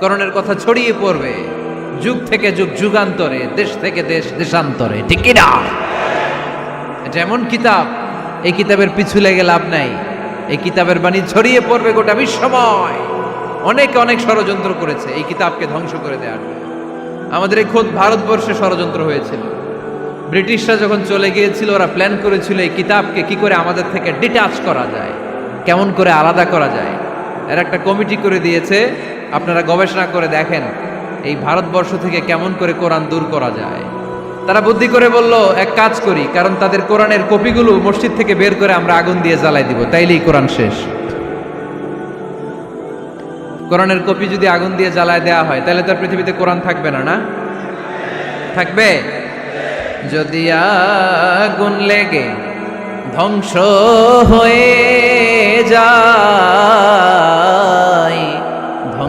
করণের কথা ছড়িয়ে পড়বে। যুগ থেকে যুগ, যুগান্তরে, দেশ থেকে দেশ, দেশান্তরে, ঠিক কি না এটা এমন কিতাব, এই কিতাবের পিছু লেগে লাভ নাই। এই কিতাবের বাণী ছড়িয়ে পড়বে গোটা বিশ্বময়। অনেকে অনেক ষড়যন্ত্র করেছে, এই কিতাবকে ধ্বংস করে দেওয়ার আমাদের এই খোদ ভারতবর্ষে ষড়যন্ত্র হয়েছিল। ব্রিটিশরা যখন চলে গিয়েছিল, ওরা প্ল্যান করেছিল এই কিতাবকে কি করে আমাদের থেকে ডিটাচ করা যায়, কেমন করে আলাদা করা যায়। এর একটা কমিটি করে দিয়েছে। আপনারা গবেষণা করে দেখেন এই ভারতবর্ষ থেকে কেমন করে কোরআন দূর করা যায়। তারা বুদ্ধি করে বলল, এক কাজ করি, কারণ তাদের কোরআনের কপিগুলো মসজিদ থেকে বের করে আমরা আগুন দিয়ে জ্বালাই দিব। তাইলেই কোরআন শেষ। কোরআনের কপি যদি আগুন দিয়ে জ্বালায় দেওয়া হয়, তাহলে তার পৃথিবীতে কোরআন থাকবে না না? থাকবে? যদি আগুন লেগে ধ্বংস হয়ে যায়